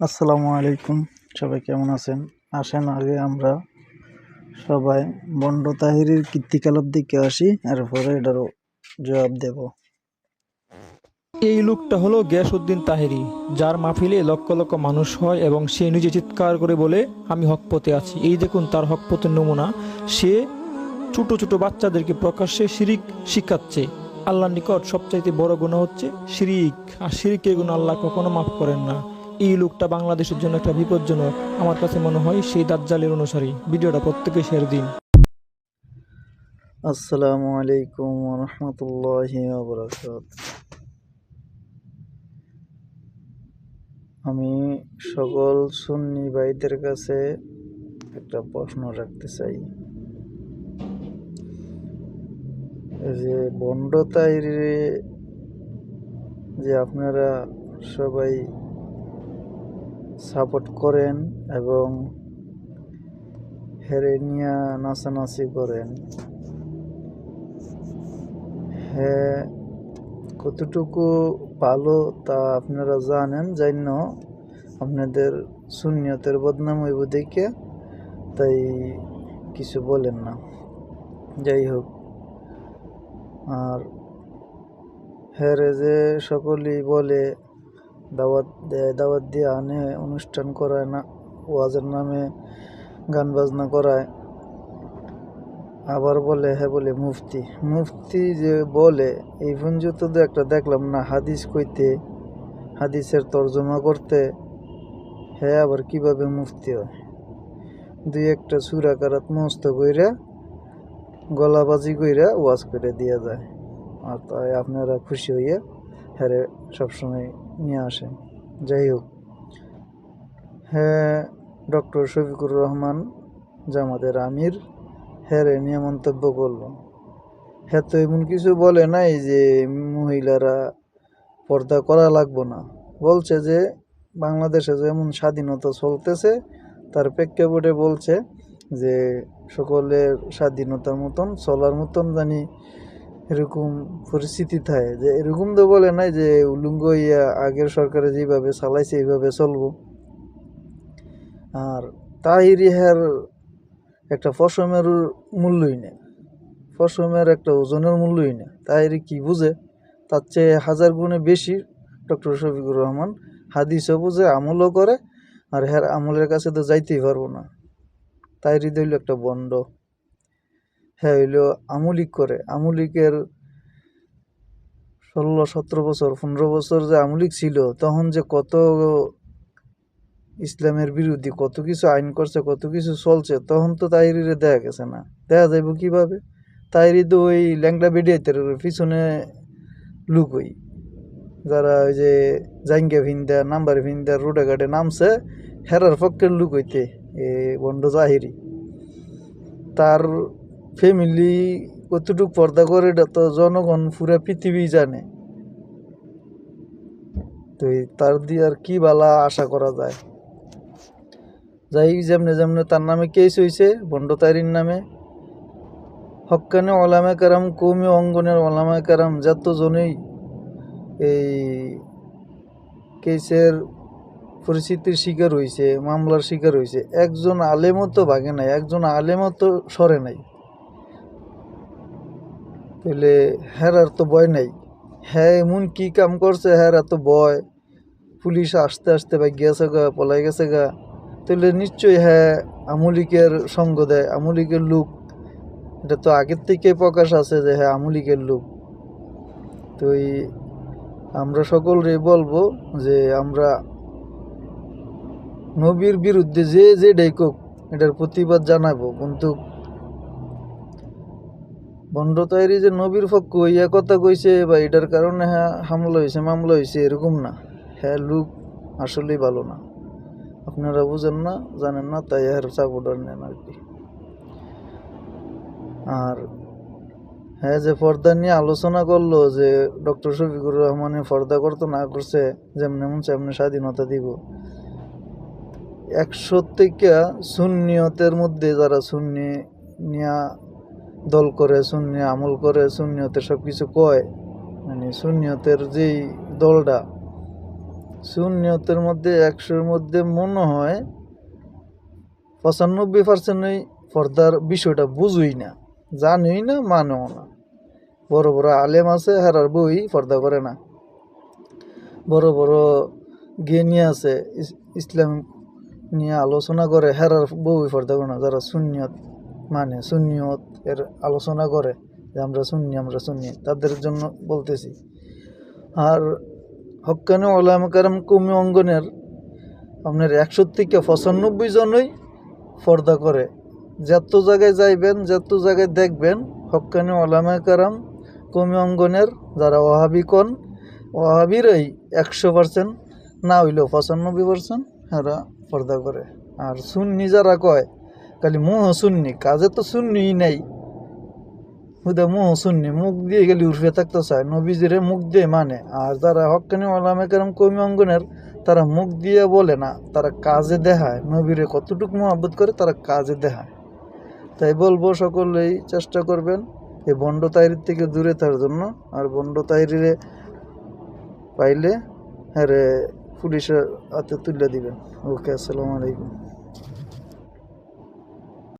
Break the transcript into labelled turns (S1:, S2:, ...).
S1: আসসালামু আলাইকুম। সবাই কেমন আছেন? আসেন, আগে আমরা সবাই বন্ড তাহিরের কীর্তিকলাপ দিকে আসি, এরপরে এটারও জবাব দেব।
S2: এই লোকটা হলো গ্যাস উদ্দিন তাহেরি, যার মাহফিলে লক্ষ লক্ষ মানুষ হয় এবং সে নিজে চিৎকার করে বলে, আমি হকপথে আছি। এই দেখুন তার হকপথের নমুনা। সে ছোট ছোট বাচ্চাদেরকে প্রকাশ্যে শিরিক শিখাচ্ছে। আল্লাহর নিকট সবচাইতে বড় গুণা হচ্ছে শিরিক। আর শিরিকের গুণ আল্লাহ কখনো মাফ করেন না। এই লোকটা বাংলাদেশের জন্য একটা বিপজ্জনক, আমার কাছে মনে হয় সেই দাজ্জালের অনুসারী। ভিডিওটা প্রত্যেকে শেয়ার দিন।
S1: আসসালামু আলাইকুম রহমতুল্লাহি আমি সকল সুন্নি ভাইদের কাছে একটা প্রশ্ন রাখতে চাই। যে বন্ড তাইরে যে আপনারা সবাই সাপোর্ট করেন এবং হেরে নিয়ে নাচানাচি করেন। হ্যাঁ কতটুকু ভালো তা আপনারা জানেন জান্য আপনাদের শূন্যতের বদনাম হইব দেখে, তাই কিছু বলেন না। যাই হোক, আর হ্যাঁ যে সকলেই বলে দাওয়াত দেয় দাওয়াত দিয়ে আনে, অনুষ্ঠান করায় না, ওয়াজের নামে গান বাজনা করায়। আবার বলে হ্যাঁ বলে, মুফতি। মুফতি যে বলে এই পর্যন্ত তো একটা দেখলাম না, হাদিস কইতে, হাদিসের তর্জমা করতে হ্যাঁ আবার কীভাবে মুফতি হয়? দুই একটা সুরাকারাত মস্ত কইরা, গলাবাজি কইরা ওয়াজ করে দিয়ে যায়। আর তাই আপনারা খুশি হইয়া হ্যাঁ সবসময় নিয়ে আসেন যাই হোক। হ্যাঁ ডক্টর শফিকুর রহমান জামাতের আমির হ্যাঁ রে, নিয়ে মন্তব্য করল। হ্যাঁ তো এমন কিছু বলে নাই যে মহিলারা পর্দা করা লাগবো না। বলছে যে, বাংলাদেশে যেমন স্বাধীনতা চলতেছে, তার প্রেক্ষাপটে বলছে যে, সকলের স্বাধীনতার মতন, চলার মতন জানি এরকম পরিস্থিতি থাকে যে এরকম তো বলে নাই যে উলুঙ্গ ইয়া আগের সরকারে যেভাবে চালাইছে, এইভাবে চলবো। আর তাহিরি হ্যার একটা ফসমের মূল্যই নেই। ফসমের একটা ওজনের মূল্যই নেই। তাহিরি কি বুঝে? তার চেয়ে হাজার গুণে বেশি ডক্টর শফিকুর রহমান হাদিসও বুঝে, আমলও করে, আর হ্যার আমলের কাছে তো যাইতেই পারব না। তাইরি দইল একটা বন্ড। হ্যাঁ হইল আমলিক করে। আমলিকের ষোলো, সতেরো বছর, পনেরো বছর যে আমলিক ছিল, তখন যে কত ইসলামের বিরোধী কত কিছু আইন করছে, কত কিছু চলছে, তখন তো তাইরিরে দেখা গেছে না। দেখা যাইব কীভাবে? তাইরি তো ওই ল্যাংটা বেডিয়াইতের পিছনে লুক ওই যারা ওই যে জাইঙ্গা ভিন্দা, নাম্বার ভিন্দা, রোডে ঘাটে নামছে, হেরার পক্ষের লুক হইতে এ বন্ড জাহিরি। তার ফ্যামিলি কতটুক পর্দা করে, এটা তো জনগণ পুরা পৃথিবী জানে। তো তার দিয়ে আর কি বালা আশা করা যায়। যাই যেমনে যেমনে তার নামে কেস হয়েছে বন্ড তাইরির নামে। হক্কানে ওলামে কারাম, কৌমি অঙ্গনের ওলামে কারাম, যতজনেই এই কেসের পরিস্থিতির শিকার হয়েছে মামলার শিকার হয়েছে একজন আলেমও তো ভাগে নাই, একজন আলেমও তো সরে নাই। তাহলে হ্যার আর তো ভয় নাই। হ্যাঁ এমন কি কাম করছে? হ্যাঁ এত ভয়। পুলিশ আসতে আসতে বা গেছে গা, পলাই গেছে গা। তাহলে নিশ্চয়ই হ্যাঁ আমলিকের সঙ্গ দেয়, আমলিকের লোক। এটা তো আগের থেকে প্রকাশ আছে যে হ্যাঁ আমলিকের লোক। তো আমরা সকলরে বলব যে আমরা নবীর বিরুদ্ধে যে যে ডাইকক এটার প্রতিবাদ জানাব। কিন্তু বন্ড তৈরি যে নবীর পক্ষ ইয়া কথা কইছে, বা এটার কারণে হ্যাঁ হামলা হয়েছে মামলা হয়েছে এরকম না। হ্যাঁ লুক আসলেই ভালো না। আপনারা বুঝেন না, জানেন না, তাই আর সাপোর্টার নেন আর কি। আর হ্যাঁ যে পর্দা নিয়ে আলোচনা করল, যে ডক্টর শফিকুর রহমানের পর্দা করতো না করছে, যেমন এমন সেমনি স্বাধীনতা দিব। একশো থেকে শূন্যতের মধ্যে যারা শূন্য নিয়া দল করে শূন্য আমল করে শূন্যতে সব কিছু কয়। মানে শূন্যতের যেই দলটা শূন্যতের মধ্যে একশোর মধ্যে মনে হয় পঁচানব্বই পার্সেন্টই পর্দার বিষয়টা বুঝুই না, জানুই না, মানেও না। বড় বড় আলেম আছে, হেরার বই পর্দা করে না। বড় বড় জ্ঞানী আছে ইসলাম নিয়ে আলোচনা করে, হেরার বই পর্দা করে না, যারা শূন্যত মানে শূন্যত এর আলোচনা করে যে আমরা শুনি আমরা শুনি তাদের জন্য বলতেছি। আর হক্কানি ওলাম কারাম কমি অঙ্গনের আপনার একশো থেকে পঁচানব্বই জনই পর্দা করে। যত জায়গায় যাইবেন, যত জায়গায় দেখবেন হক্কানি ওলামা কারাম কমি অঙ্গনের যারা ওহাবি কন, ওহাবিরই একশো পার্সেন্ট না হইলেও পঁচানব্বই পার্সেন্ট এরা পর্দা করে। আর সুন্নি যারা কয় খালি মুহ সুন্নি, কাজে তো সুন্নিই নাই। হুদা মুহ সুন্নি, মুখ দিয়ে গেলে উর্ফে থাকতে চায়, নবীজিরে মুখ দিয়ে মানে। আর যারা হক্কানি ওলামে কেরম কমি অঙ্গনের, তারা মুখ দিয়ে বলে না, তারা কাজে দেখায়। নবীরে কতটুকু মহাব্বত করে, তারা কাজে দেখায়। তাই বলব সকলেই চেষ্টা করবেন এই বন্ড তাইরির থেকে দূরে থাকার জন্য। আর বন্ড তাইরিরে পাইলে হ্যাঁ পুলিশের হাতে তুলে দিবেন। ওকে, আসসালামু আলাইকুম।